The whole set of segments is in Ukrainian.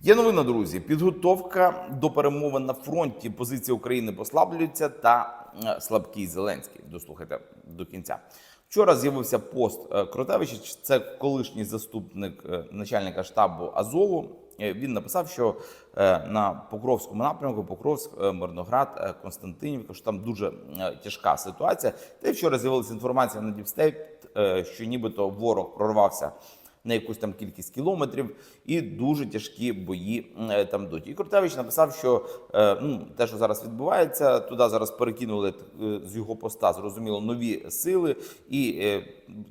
Є новина, друзі. Підготовка до перемовин на фронті. Позиція України послаблюється та е, слабкий Зеленський. Дослухайте до кінця. Вчора з'явився пост е, Кротевича. Це колишній заступник е, начальника штабу Азову. Він написав, що на Покровському напрямку, Покровськ, Мирноград, Константинівка, що там дуже тяжка ситуація. Та й вчора з'явилася інформація на Діпстейт, що нібито ворог прорвався на якусь там кількість кілометрів, і дуже тяжкі бої е, там йдуть. І Куртевич написав, що е, ну, те, що зараз відбувається, туди зараз перекинули е, з його поста, зрозуміло, нові сили, і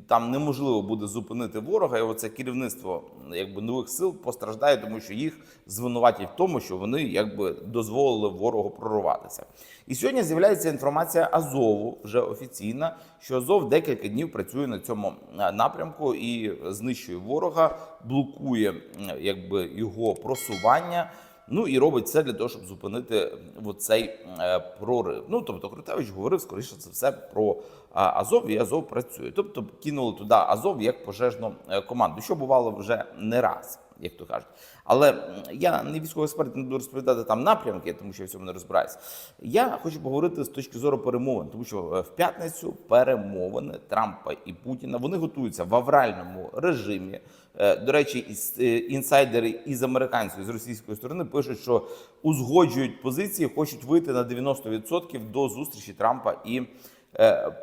там неможливо буде зупинити ворога. І оце керівництво якби нових сил постраждає, тому що їх звинуватять в тому, що вони якби дозволили ворогу прорватися. І сьогодні з'являється інформація Азову вже офіційна, що Азов декілька днів працює на цьому напрямку і знищує ворога, блокує якби його просування. Ну і робить це для того, щоб зупинити цей е, прорив. Ну тобто Крутевич говорив скоріше це все про Азов, і Азов працює. Тобто кинули туди Азов як пожежну е, команду, що бувало вже не раз, як то кажуть. Але я не військовий експерт, не буду розповідати там напрямки, тому що я в цьому не розбираюся. Я хочу поговорити з точки зору перемовин, тому що е, в п'ятницю перемовини Трампа і Путіна вони готуються в авральному режимі. Е, До речі, е, інсайдери із американської з російської сторони пишуть, що узгоджують позиції, хочуть вийти на 90% до зустрічі Трампа і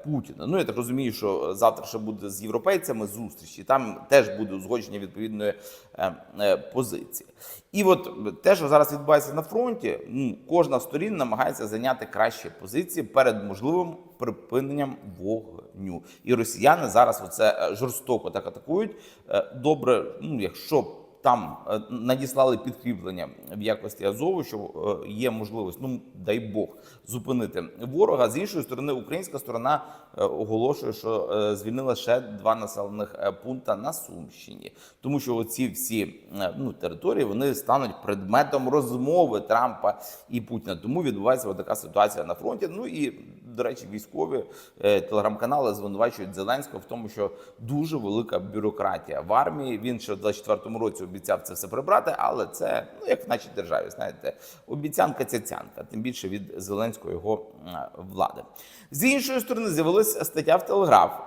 Путіна. Ну я так розумію, що завтра ще буде з європейцями зустріч, і там теж буде узгодження відповідної е, е, позиції. І от те, що зараз відбувається на фронті, ну кожна сторін намагається зайняти кращі позиції перед можливим припиненням вогню. І росіяни зараз оце е, жорстоко так атакують. Е, Добре, ну якщо там е, надіслали підкріплення в якості Азову, що е, є можливість, ну дай Бог, зупинити ворога. З іншої сторони, українська сторона е, оголошує, що звільнила ще два населених пункта на Сумщині, тому що оці всі ну, території вони стануть предметом розмови Трампа і Путіна. Тому відбувається така ситуація на фронті. Ну і до речі, військові е, телеграм-канали звинувачують Зеленського в тому, що дуже велика бюрократія в армії. Він ще в 24-му році обіцяв це все прибрати, але це ну як в нашій державі, знаєте, обіцянка цяцянка, тим більше від Зеленського його влади. З іншої сторони, з'явилася стаття в Телеграф,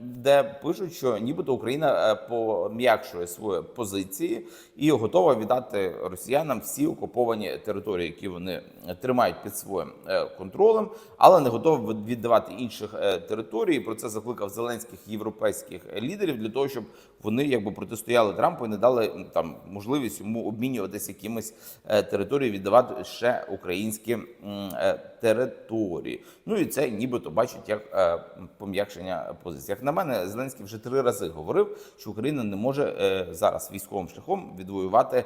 де пишуть, що нібито Україна е, пом'якшує свої позиції і готова віддати росіянам всі окуповані території, які вони тримають під своїм е, контролем, але не готові віддавати інших е, територій. Про це закликав зеленських європейських лідерів для того, щоб вони якби протистояли Трампу і не дали там можливість йому обмінюватися якимись е, територіями, віддавати ще українські е, території. Ну і це нібито бачать як е, пом'якшення позиції. Як на мене, Зеленський вже три рази говорив, що Україна не може е, зараз військовим шляхом відвоювати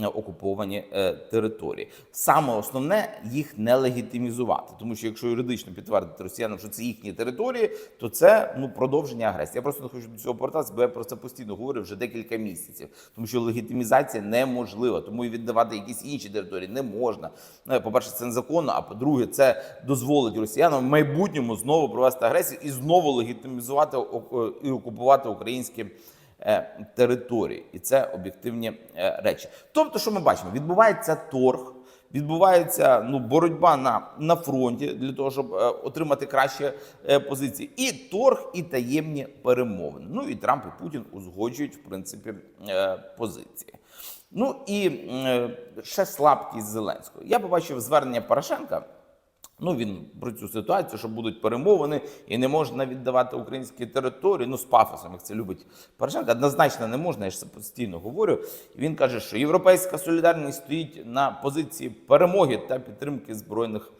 е, окуповані е, території. Саме основне їх не легітимізувати, тому що якщо юридично підтвердити росіянам, що це їхні території, то це ну продовження агресії. Я просто не хочу до цього повертатися, бо я про це постійно говорю вже декілька місяців, тому що легітимізація неможлива, тому і віддавати якісь інші території не можна. Ну, по-перше, це незаконно. А по-друге, це дозволить росіянам в майбутньому знову провести агресію і знову легітимізувати о- і окупувати українські. е, Території, і це об'єктивні е, речі. Тобто, що ми бачимо, відбувається торг, відбувається ну боротьба на, на фронті для того, щоб е, отримати кращі позиції, і торг, і таємні перемовини. Ну і Трамп і Путін узгоджують в принципі позиції. Ну і ще слабкість Зеленського. Я побачив звернення Порошенка. Ну, він про цю ситуацію, що будуть перемовини і не можна віддавати українські території. Ну, з пафосом, як це любить Порошенко. Однозначно не можна, я ж це постійно говорю. І він каже, що європейська солідарність стоїть на позиції перемоги та підтримки Збройних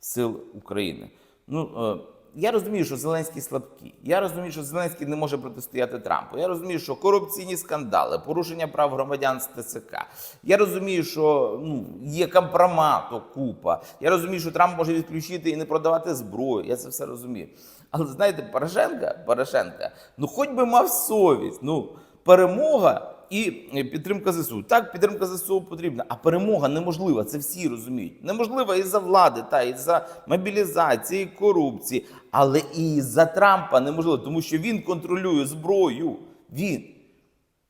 сил України. Ну, е, я розумію, що Зеленський слабкий. Я розумію, що Зеленський не може протистояти Трампу. Я розумію, що корупційні скандали, порушення прав громадян з ТСК. Я розумію, що ну, є компромату купа. Я розумію, що Трамп може відключити і не продавати зброю. Я це все розумію. Але знаєте, Порошенка, Порошенка, ну хоч би мав совість. Ну, перемога і підтримка ЗСУ. Так, підтримка ЗСУ потрібна, а перемога неможлива. Це всі розуміють. Неможлива із-за влади, та із-за мобілізації, корупції, але і із-за Трампа неможливо, тому що він контролює зброю. Він.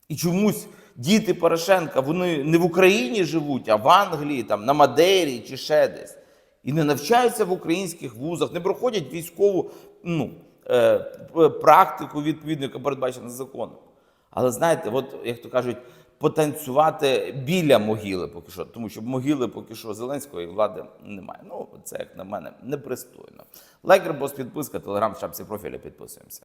І чомусь діти Порошенка вони не в Україні живуть, а в Англії, там, на Мадейрі чи ще десь. І не навчаються в українських вузах, не проходять військову ну, е, практику відповідно, яка передбачена законом. Але знаєте, от як то кажуть, потанцювати біля могили поки що, тому що могили поки що Зеленської влади немає. Ну, це як на мене непристойно. Лайк, репост, підписка, телеграм, шапці профіля підписуємося.